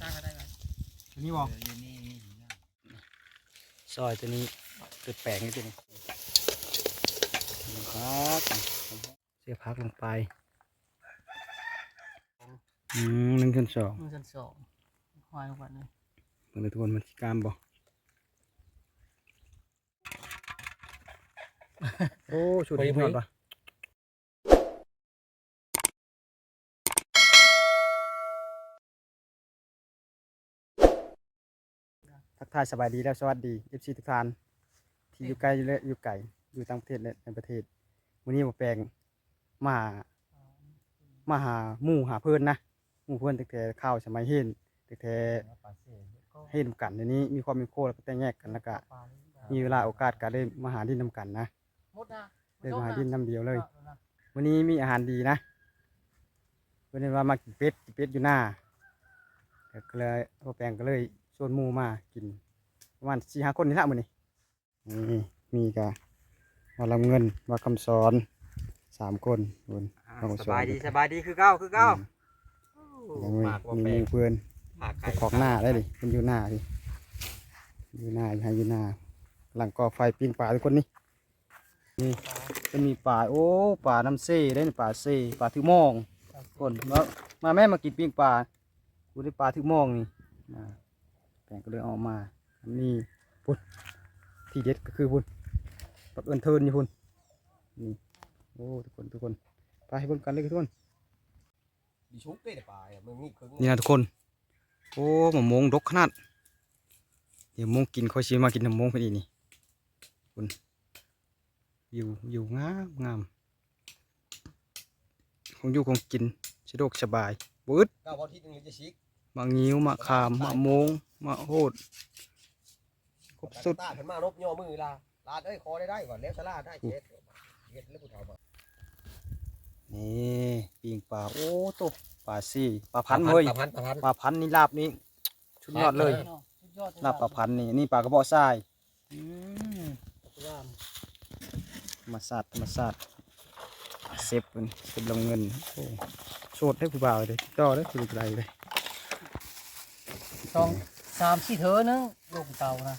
สร้างก็ได้ไหมอันนี้บอกเอออยู่นี่นี่นะซอยตัวนี้เกิดแปลงนิดนึงครับเสียพักลงไปอืมหนึ่งส่วนสองมือสันสองหอยลงไปเลยเบิ่งเลยทุกคนมันสิกล้ามบ่โอ้ชุดนี้ยอดปะ กทายสบายดีแล้วสวัสดี FC ทุกท่านที่อยู่ไกลและอยู่ไกลอยู่ต่างประเทศและในประเทศวันนี้ผมแปลงมาหามาหาหมู่หาเพื่อนนะหมู่เพื่อนตั้งแต่ข้าวสมัยเฮนตั้งแต่ให้นำกันในนี้มีความมีโคแล้วก็แต่งแยกกันแล้วก็มีเวลาโอกาสก็ได้มาหาดินนำกันนะมดนะได้มาหาดินนำเดียวเลย วันนี้มีอาหารดีนะวันนี้ว่ามากินเป็ดกินเป็ดอยู่หน้าก็เลยพ่อแปลงก็เลย ชวนหมูมากิน ประมาณสี่ห้าคนนี่ละมื้อนี้นี่มีกะว่าลำเงินว่าคำสอนสามคนคนอ่าสบายดีสบายดีคือเก้าคือเก้ายังมีปากว่ามีแปลหงมูเพื่อนปากไก่เจ้าของหน้าได้ดิเป็นอยู่หน้าดิอยู่หน้าอยู่ให้อยู่หน้าหลังก่อไฟปิ้งปลาทุกคนนี่นี่จะมีปลาโอ้ปลาน้ำเซ่ได้นี่ปลาเซ่ปลาถือมอง คนมามาแม่มากินปิ้งปลากูได้ปลาถือมองนี่มา แปลงก็เลยเออกมานี่พุ่นที่เด็ดก็คือพุ่นปักเอินเทินนี่พุ่นนี่โอ้ทุกคนทุกคนไปให้เบิ่งกันเลยทุกคนดิชุกได้แต่ปลายอะมึงนี่ครึ่งนี่นะทุกคน โอ้หมะมงดกขนาดเดี๋ยวมงกินค่อยชิมากินน้ำมงพอดีนี่คุณอยู่อยู่งามงามคงอยู่คงกินสะดวกสบายบืดเก้าวันที่หนึงเลยจะชิก มะงิ้วมะขามมะมงมะโหดครบสุดตาขึ้นมารบย่อมือลาลาดเอ้ยคอได้ได้ก่อนแล้วสลาดได้เช็ดเช็ดแล้วกูถามว่านี่ปิงปลาโอ้โตปลาซี่ปลาพันธุ์เลยปลาพันปลาพันปลาพันธุ์นี่ลาบนี่ชุดยอดเลยสุดยอดลาบปลาพันธุ์นี่นี่ปลากระบอกทรายอืมว่าธรรมศาสตร์ธรรมศาสตร์เซฟเป็นเป็นลงเงินโอ้โสดให้ผู้บ่าวเลยต่อได้คือไรเลย สองสามสี่เถอะนึงลงเตานะ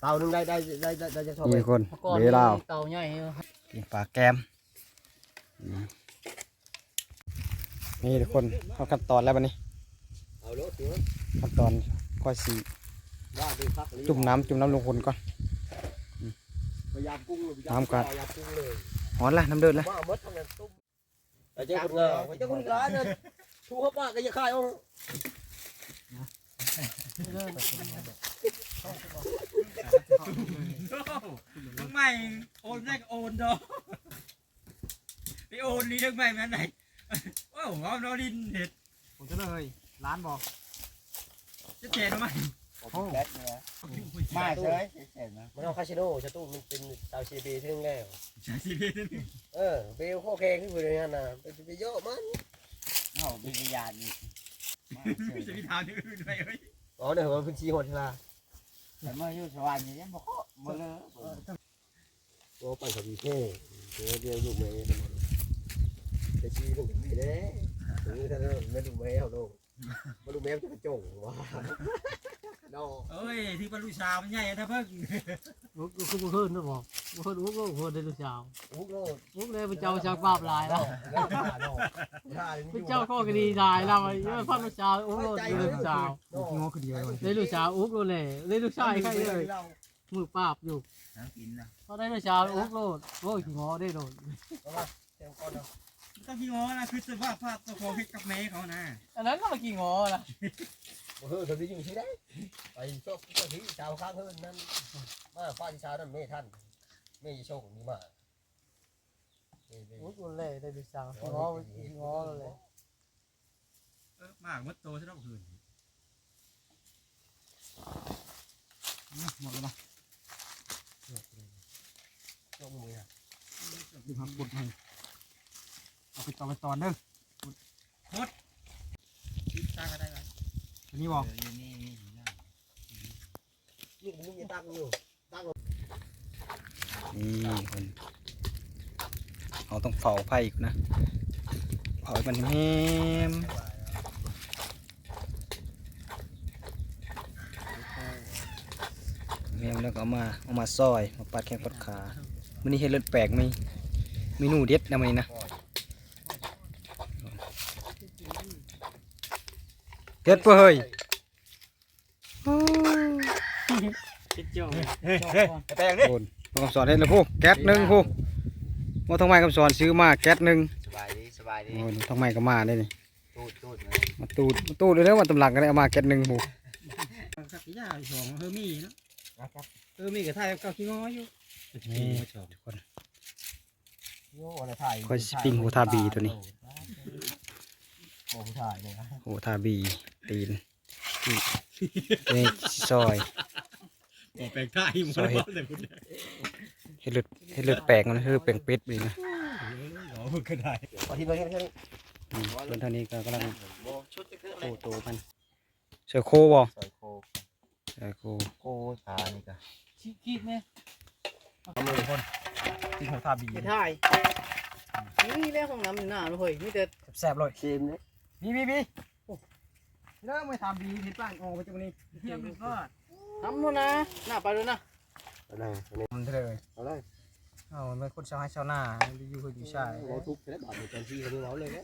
เตาหนึงได้ได้ได้ได้ได้จะชอบนี่คนเมื่อก่อนเวลาวเตาใหญ่อยู่กินปลาแกมนี่นี่ทุกคนเข้าขั้นตอนแล้วบันนี้เอารถเดี๋ยวขั้นตอนค่อยสีว่าดูพักเลยจุ่มน้ำจุ่มน้ำลงคนก่อนพยายามกุ้งเลยพยายามน้ำกัดพยายามกุ้งเลยหอนละน้ำเดือดละว่าเอามดทำงานตุ้มไอ้เจ้าคนงานไอ้เจ้าคนงานเนี่ยชูเขาป้าก็จะขายเอา ทั้งใหม่โอนได้ก็โอนดอกไปโอนลีทั้งใหม่มาไหนโอ้โหเอานอรินเห็ดผมจะเลยร้านบอกจะแทนทำไมแบทเนี่ยมาเฉยมันเอาคาสิโนชะตุ้มันเป็นชาวซีบีที่นึงแล้วใช่สิพี่นี่เออเบลโคเคขึ้นไปเลยนะไปไปเยอะมันเอาเป็นพยาน นี่ไม่ใช่พี่ทางอื่นไปเอ้ยอ๋อเดี๋ยวมันเป็นชีหดใช่ไหมแต่เมื่ออยู่สวรรค์นี่ยังบอกมาเลยโอ้ปั่นกับพีเท่เดี๋ยวเดียวลูกเมย์จะชีลูกเมย์เด้ถึงถ้าไม่ลูกเมย์เขาลูกมาลูกเมย์จะกระจงว้าดอกเอ้ยที่บรรลุชาวมันใหญ่ถ้าเพิ่งลูกลูกคือบุเพิ่นนะบอกบุเพิ่นลูกลูกเพิ่นได้ลูกสาวอุ้งโลดลูกเลยเป็นเจ้าจากบาปหลายแล้วแล้วผ่าดอกผ่าเป็นเจ้าข้อคดีได้แล้วไอ้เยอะพันลูกสาวอุ้มลูกได้ลูกสาวงอคือเดียวเลยได้ลูกสาวอุ้มลูกเลยได้ลูกชายใครเลยมือปราบอยู่น้ำกินนะเขาได้ลูกสาวอุ้มลูกโอ้ยขี้งอได้โดนเต็มก้อนเนาะต้องพี่ง้อนะคือสภาพภาพตัวของให้กับแม่เขานะอันนั้นก็มากี่งอละ เฮ้ยทำดีอยู่ที่ไหนไปชอบก็ที่ชาวข้างเฮือนนั่นมาฟ้าที่ชาวนั่นไม่ท่านไม่โชคดีมากอุ้มเลยได้ลูกสาวขี้งอขี้งอเลยเออมากมัดโตใช่ไหมคืนหมดแล้วนะโชคมือดึงหักบดให้เอาไปตอนไปตอนเด้อสร้างก็ได้ไหม นนี้บอกนี่มึองนี่คนเราต้องเฝ้าไฟอีกนะเผาให้มันเห้มแมวแล้วก็เอามาเอามาซอยมาปัดแข้งปัดขามันนี่เห็นเลือดแปลกไหมเมนูเด็ดนะมันนี่นะ เด็ดเปะเฮ้ยคิดจ้องเฮ้ยเฮ้ยแปลงดิโอนมาคำสอนเฮ็ดเลยผู้แก๊สหนึ่งผู้มาทองไม้คำสอนซื้อมาแก๊สหนึ่งสบายดีสบายดีโอ้ยทองไม้ก็มาได้นี่ตูดตูดมาตูดมาตูดเลยเด้อวันตำหลังก็ได้เอามาแก๊สหนึ่งผู้สักยาสองเฮอร์มี่เนาะเฮอร์มี่กับไทยกับขี้ง้ออยู่นี่ทุกคนโย่อะไรถ่ายค่อยสปริงหัวทาบีตัวนี้โอ้ถ่ายเนี่ยโหทาบี ตีนนี่ซอยโอ้แปลงไทยหมดซอยเห็ดแต่คุณเฮ็ดเลือดเฮ็ดเลือดแปลกมันคือแปลงเป็ดไปนะอ๋อมึงก็ได้เอาที่มาที่นี่อืมส่วนเท่านี้ก็กำลังโบชุดจะขึ้นโคเลยโตมันเสือโคบ่ใส่โคเสือโคโคขานี่ก็ชิคิดไหมตีหัวทาบีไม่ถ่ายนี่แหละห้องน้ำอยู่หน้าเลยมีแต่แซ่บเลยเค็มเนี่ยบีบีบี เริ่มไม่ทำบีเห็ดป้างออกไปจากนี้เทียมก็ทำหมดนะหน้าไปเลยนะเอาเลยเอาเลยทำเลยเอาเลยเอาเป็นคนชาวให้ชาวนาอยู่คืออยู่ชายโอ้ทุกข์แค่บาทเดียวกันที่เขาไม่เอาเลยนะ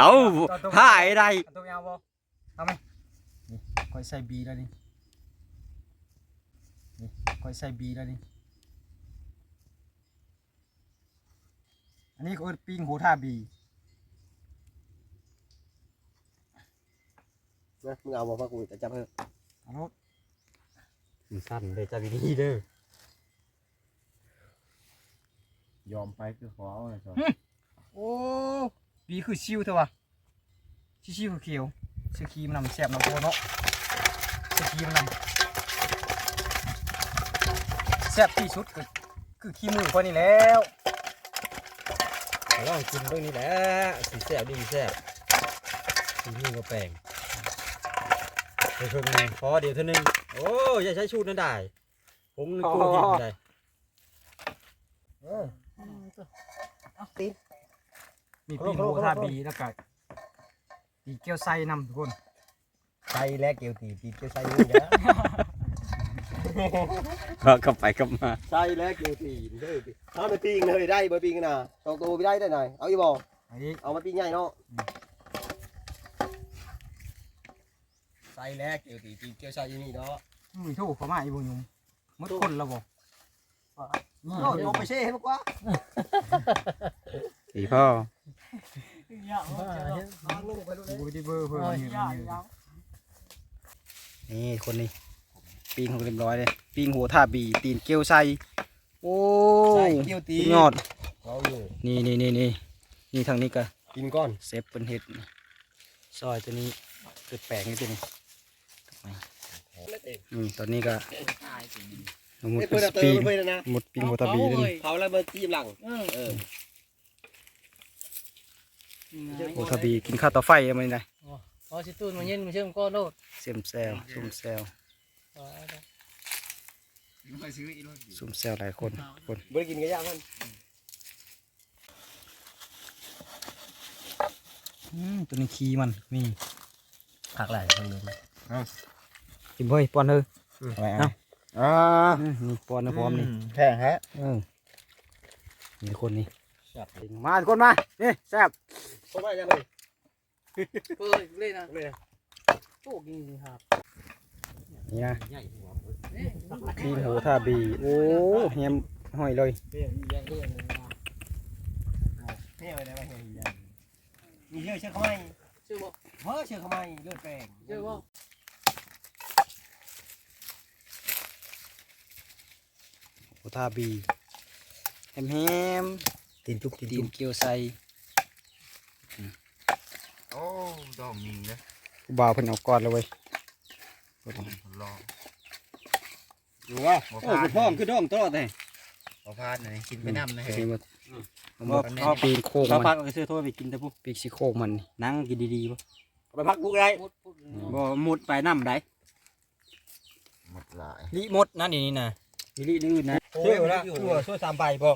เอาหายได้ตัวเอาบ่เอาไหมนี่ค่อยใส่บีแล้วนี่นี่ค่อยใส่บีแล้วนี่อันนี้ก็เอิ้นปิ้งโหท่าบี นะมึงเอาบอกว่ากูจะจับเออเอาลูกมันสั้นเลยจับดีๆเด้อยอมไปคือขอเอาเลยโอ้บีคือชิวเถอะวะชิชิวคือเขียวซื้อครีมนำแซ่บนำโคเนาะซื้อครีมนำแซ่บที่สุดก็คือขี้มือคนนี้แล้วลองกินเรื่องนี้แหละสีแซ่บดีแซ่บสีนี่ก็แปลง เพิ่งพอเดี๋ยวเท่านึงโอ้ยอย่าใช้ชูดนั่นได้ผมนึกกูกินได้มีปิ้งโหท่าบีแล้วก็ปีเกี๊ยวไส้นำทุกคนใส่และเกี๊ยวตีตีเกี๊ยวใส่นี่นะก็กลับไปกลับมาใส่และเกี๊ยวตีเด้อถ้าไปปิ้งเลยได้บ่ปิ้งนะสองตัวไปได้ได้หน่อยเอาอีบ่อันนี้เอามาปิ้งใหญ่เนาะ ใส่และเกี๊ยวตีตีเกี๊ยวใส่อยู่นี่เนาะมือถูกเขามาอีบุญยุมหมดคนแล้วบ่โอ้ยเอาไปเช่ให้มากกว่าสีพ่อบูดีเบอร์เพิ่มนี่นี่คนนี้ปิ้งของเรียบร้อยเลยปิ้งหัวท่าบีตีนเกี๊ยวไส้โอ้ใส่เกี๊ยวตีสุดยอดเอาอยู่นี่นี่นี่นี่นี่ทางนี้ก็กินก่อนเซฟเป็นเห็ดซอยตัวนี้เกิดแปลกนี่ตัวนี้ อืมตอนนี้ก็หมดไม่เป็เพื่อนนเติปิ้มงเพื่อนนะหมดปิ้งหัวท่าบีเลยนี่เขาแล้วมาจิ้มหลังเออหัวท่าบีกินข้าวต่อไฟอะไรนี่นะพอสิตูนมาเย็นมาเชื่อมก้อนโลดเซมแซลซุ่มแซลซุ่มแซลหลายคนคนไม่ได้กินกระยามันอืมตัวนี้ขี้มันมีผักหลายทางนึง กินเฮ้ยป้อนเฮ้ย อะไรเอ้าอ่าอืมนี่ป้อนนะพร้อมนี่แพงฮะเออนี่คนนี้มาทุกคนมา นี่แซ่บเขาไม่ยังเลยเปิดเลยนะเลยโอ้กินครับนี่นะใหญ่หัวปีนหัวท่าบี โอ้เฮียมห้อยเลยเปลี่ยนยังเปลี่ยนเลยนะเท่เลยนะเฮียมีเยอะเชื่อเขาไหมชื่อบ่เฮ้ยเชื่อเขาไหมเลือดแปลงชื่อบ่ หัวท่าบีแฮมแฮมตีนทุกตีนตีทุนกเกี๊ยวใส่โอ้ดองมีนะผู้บ่าวเพิ่นเอาก่อนเลยเว้ยรออยู่ว่าโอ้คือพ่อมคือด้อมตลอดเลยขอพาดหน่อยกินไปน้ำนะอัเฮ้นยนี้มันบ่เอาปีนโค้งเขามัพักนก็ซื้อโทษไปกินแต่พวกปีกสิโค้งมันนี่นั่งกินดีๆป่ะไปพักกูได้พูดพูดบ่มุดไปน้ำได้หมดหลายลิมดนั่นนี่นี่นะ มิลลิลื่นนะช่วยละตัวช่วยสามใบพอ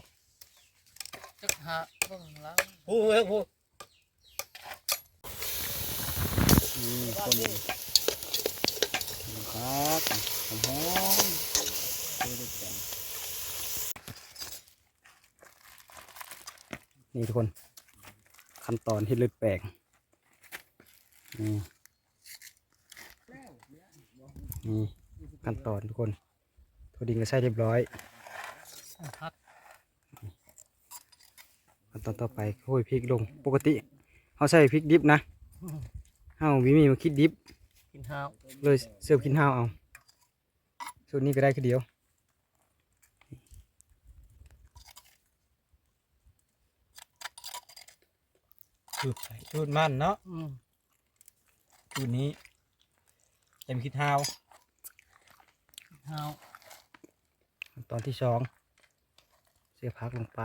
จักหาบ้างแล้วโอ้ยโอ้นี่คนครับหอมนี่ทุกคน ขั้นตอนที่ลึกแปลกนี่ขั้นตอนทุกคน ถั่วดินก็ใส่เรียบร้อยพักขั้นตอนต่อไปโรยพริกลงปกติเขาใส่พริกดิบนะเฮาวิมีมาคิดดิบกินข้าวเลยเสิร์ฟกินห้าวเอาสูตรนี้ก็ได้คือเดียวสูตรไผ่สูตรมันเนาะอืมสูตรนี้เต็มคิดเท้ากินข้าวขั้น ตอนที่สองเสียพักลงไป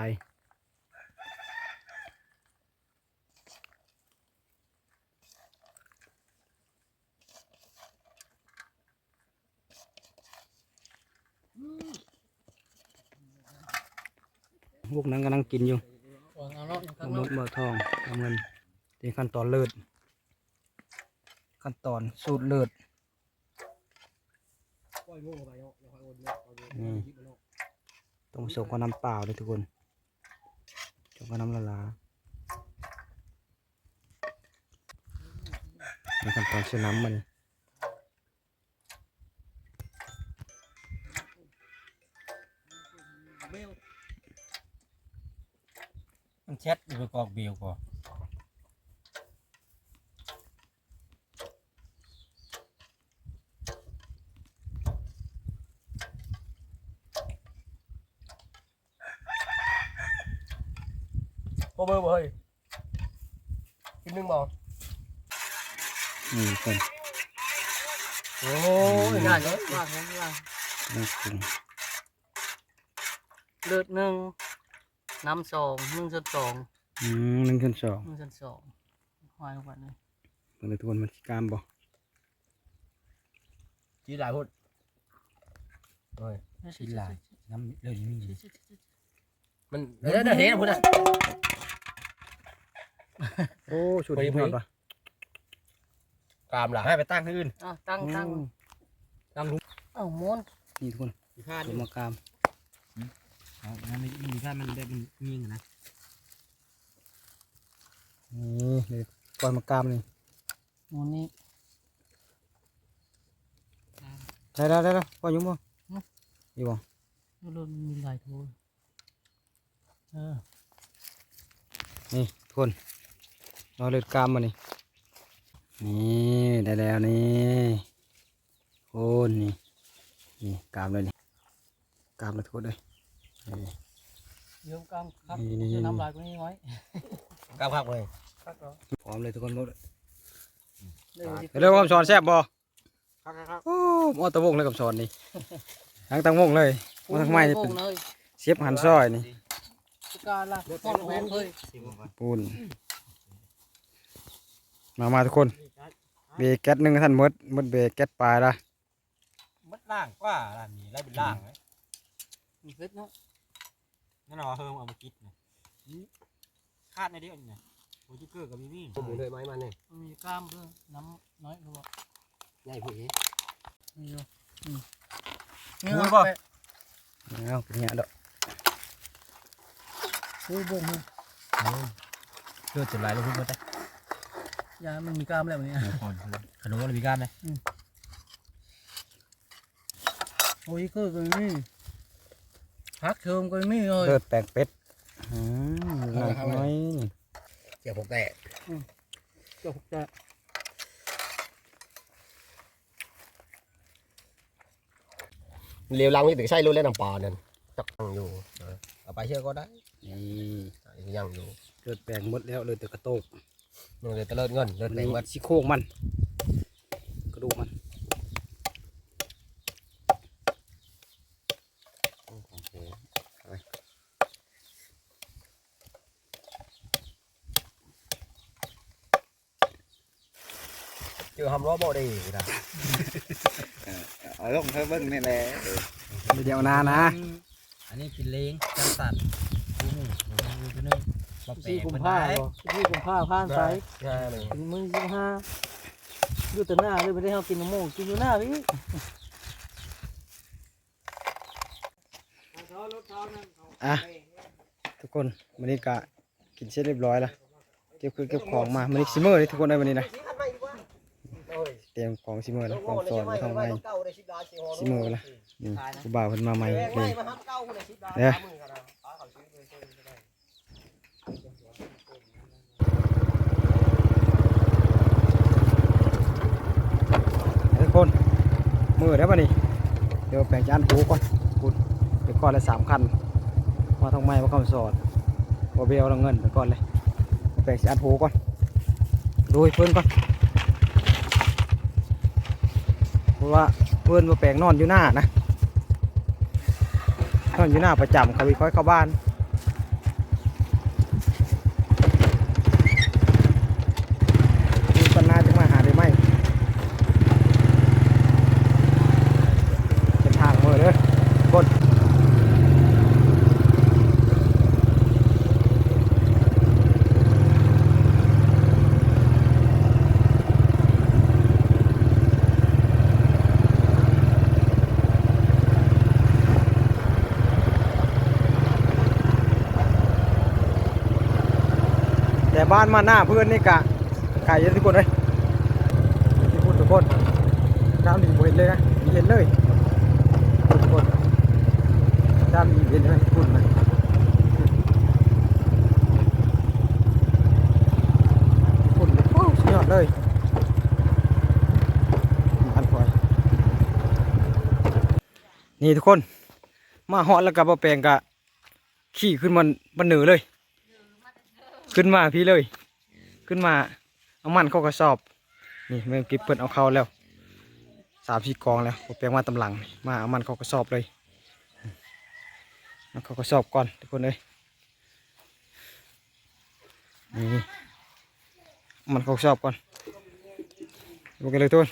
พวกนั้นกำลังกินอยู่วางเอาเนาะข้างมนอกดเบอร์ทองน้ำเงินเป็นขั้นตอนเลิศขั้นตอนสูตรเลิศนี่ ต้องผสมกับน้ำเปล่าเลยทุกคนผสมกับน้ำละลาในขั้นตอนเชื่อน้ำมันมันเช็ดอยู่ประกอบเบียวก่อน โอเบอร์บ่เฮ้ยกินหนึ่งบ่นี่ทุกคนโอ้ยง่ายเลยว่างนั้นว่างนี่ปรุงเลือดหนึ่งน้ำสองหนึ่งส่วนสองอืมหนึ่งช้อนสองหนึ่งส่วนสองหอยลงไปเลยเบิ่งเลยทุกคนมันสิกล้ามบ่จีหลายพูดโอ้ยชิ้นลายน้ำเลยนี่มีมันเดี๋ยวเดี๋ยวเห็นนะพูดนะ โอ้ชุดพอดีนี้พอดีนอนปะกามหล่ะให้ไปตั้งที่อื่นอ้าวตั้งตั้งอืมตั้งทุกอ้าวม้วนนี่ทุกคนข้าดูมากล้ามเอานั่นไม่มีท่ามันได้มันยิงนะนี่เลยปล่อยมากล้ามนี่ม้วนนี้ได้ได้ได้ได้ปล่อยอยุ่งบ่อืมอยู่บ่เลือดมีหลายโทนเออนี่ทุกคน รอเลือดกล้ามมานี่นี่ได้แล้วนี่โอ้นี่นี่กล้ามเลยนี่กล้ามเลยทุกคนเลยนี่เยิ้มกล้ามครับนี่นี่จะน้ำลายกว่านี้น้อยกามพักเลยครับเหรอพร้อมเลยทุกคนหมดเดี๋ยวสิเร็วๆคำสอนแซ่บบ่ครับครับโอ้มอตะวงเลยคำสอนนี่ทั้งตังวงเลยมาทั้งไม้นี่เป็นโป่งเลยเสียบหันซอยนี่สกาล่ะป้อนแหวนเลย ปูน มามาทุกคน เบรกแก๊สหนึ่งท่านหมดหมดเบรกแก๊สปลายละมัดล่างกว่าล่างนี้ไล่เป็นล่างไหมมีเผ็ดเนาะนั่นเอาเฮิมเอามาคิดนะคาดในเดียวนี่นะโอ้ยเกอร์กับมีมี่ผมเลยไม้มันนี่มันมีกล้ามเพื่อน้ำน้อยหรือเปล่าง่ายผีมีอยู่อืมรู้ป่ะเอาเป็นเงี้ยดอกโอ้ยบ่งเลยเกอร์จุดลายลงพื้นมาได้ ยามันมีกล้ามแล้ววันนี้ขนมอะไรมีก้ามไหมโอ้ยก็ก็มีพักเทิมก็มีเลยเลือดแปลงเป็ดอืมหน่อยน้อยนี่เสียผมแต่จบจะเลี้ยวลังนี่ถึงใช่รุ่นเล่นน้ำปลาเนี่ยจับยังอยู่เออเอาไปเชื่อก็ได้นี่ยังอยู่เลือดแปลงหมดแล้วเลือดแต่กระโตก มันเลยตะเลิดเงินเลิอัศนแรงนี้วัดซี่โครงมัน กระดูกมันเจอทำล้อบ่ดีนะเอาลงเธอเบิ้งนี่แหละเดี๋ยวนานะ อันนี้กินเล้งจังสันกูหมูกูตัวนึ งมาแปลสี่งกุมเป็นภาได้พันธ์สี่กุมภาพันธ์ไปใช่เลยถึงมื้อยี่สิบห้าดูแต่หน้าเลยไม่ได้เอากินน้ำมูกกินอยู่หน้าพี่อะทุกคนวันนี้กะกินเสร็จเรียบร้อยแล้วเก็บคือเก็บของมามันนี่ซิเมอร์เลยทุกคนเลยวันนี้นะสีคันใหม่ดีกว่าโอ้ยเตรียมของซิเมอร์แล้วของสอนโง่ของเลยไม้ใช่ไหมเก่าได้สิบล้านสี่ห้อซิเมอร์ละนี่กูบ่าวเพิ่นมาใหม่แพงเลไม่ยมาครับเก่าคนละสิบล้านเนี่ย สามหมื่นกันนะป้าเขาซื้อไปซื้อไปได้ ทุกคน มือได้ป่ะนี่เดี๋ยวแปลงจานหูก่อนคุณเดี๋ยวก่อนละสามคันมาทางไม้มาคำสอนบอเบลเราเงินไปก่อนเลยแปลงจานหูก่อนดูให้เพื่อนก่อนเพราะว่าเพื่อนมาแปลงนอนอยู่หน้านะนอนอยู่หน้าประจำเขาวิค่อยเข้าบ้านดูปัญหาจะมาหาได้ไหม เป็นทางมือเลยกดแต่ บ้านมาหน้าเพื่อนนี่กะไก่ยอะทุกคนเลยที่พูดทุกคนน้ำดีเห็นเลยนะเห็นเลยทุกคนด้านเย็นไหมคุณไหมคุณโอ้สุดยอดเลยอันพอยนี่ทุกคน มาหาะแล้วกับปลาแปลงกะขี่ขึ้นมันบันเหนือเลย ขึ้นมาพี่เลย ขึ้นมา เอามันเข้ากระสอบ นี่เมื่อกี้เปิดเอาเข้าแล้วสามสี่กองแล้วผมแปลงมาตำหลัง มาเอามันเขากระสอบเลยมันเขากระสอบก่อนทุกคนเลยนี่มันเขากระสอบก่อนดูกันเลยทุกคน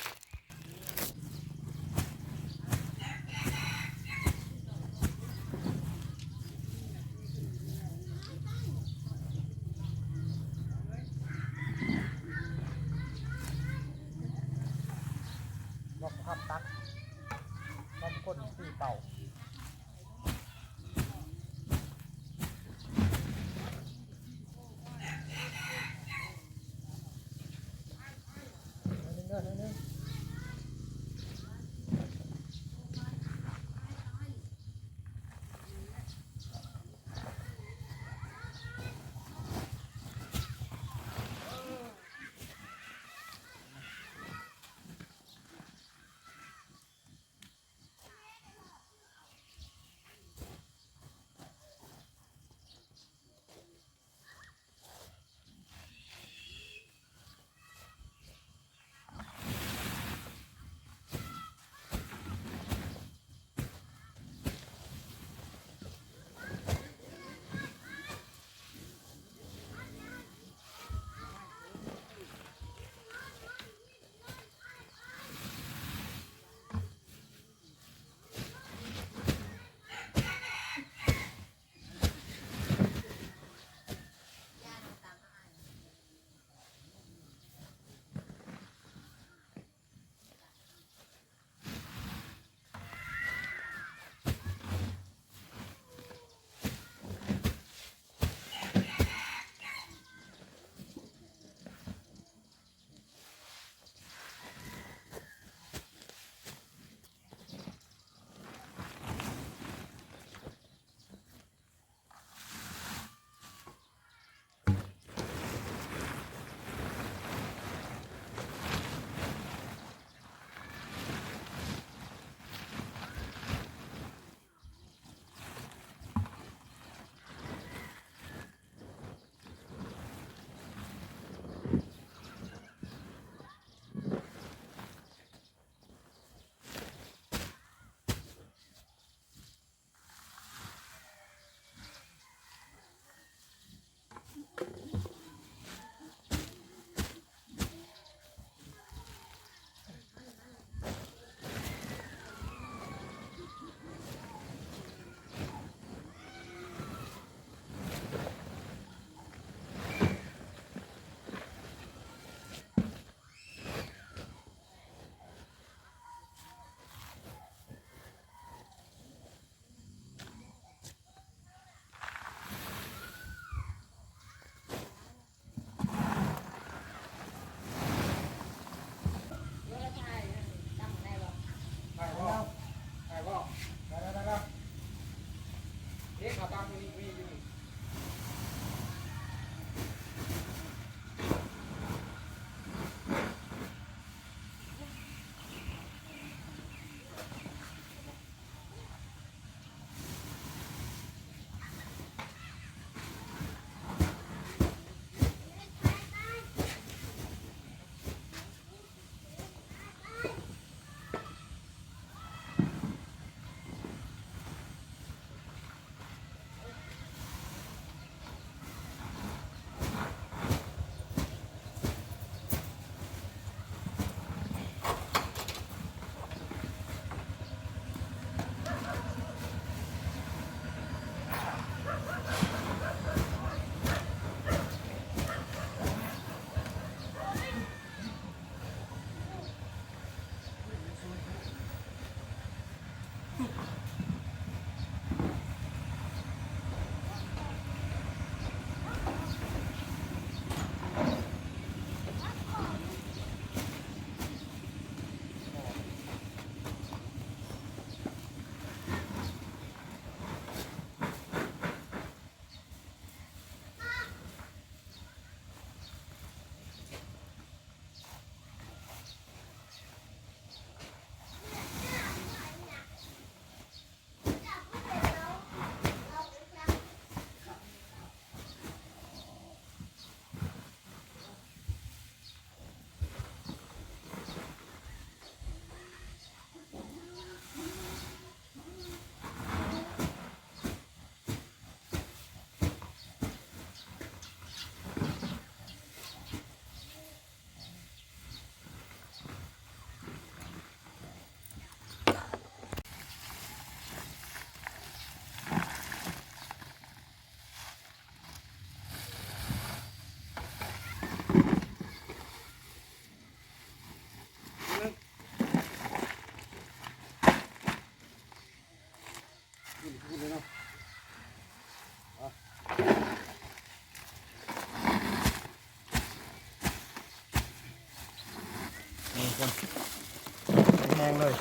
ห้งเลย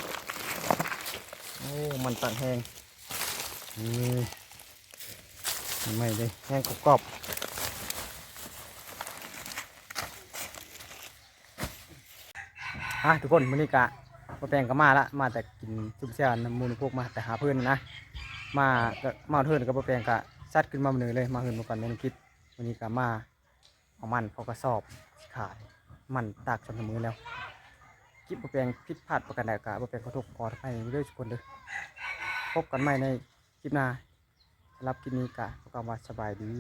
โอ้ มันตัดแห้งนี่ไม่เลยแห้งกรอบฮะทุกคนมื้อนี้กะมาแปลงก็มาละมาแต่กินซุปเสียนมูลพวกมาแต่หาเพื่อนนะ มามาเทิร์นกับมาแปลงกะซัดขึ้นมามื้อนี้เลยมาเฮินมาก่อนในน้ำคิดวันนี้กะมาเอามันเขากระสอบขายมันตากจนมือแล้ว ลิปบ่แปลงผิดพลาดประการใดกะบ่แปลงขอโทษขออภัยด้วยทุกคนเด้อพบกันใหม่ในคลิปหน้าสำหรับคลิปนี้กะขอกล่าวว่าสบายดี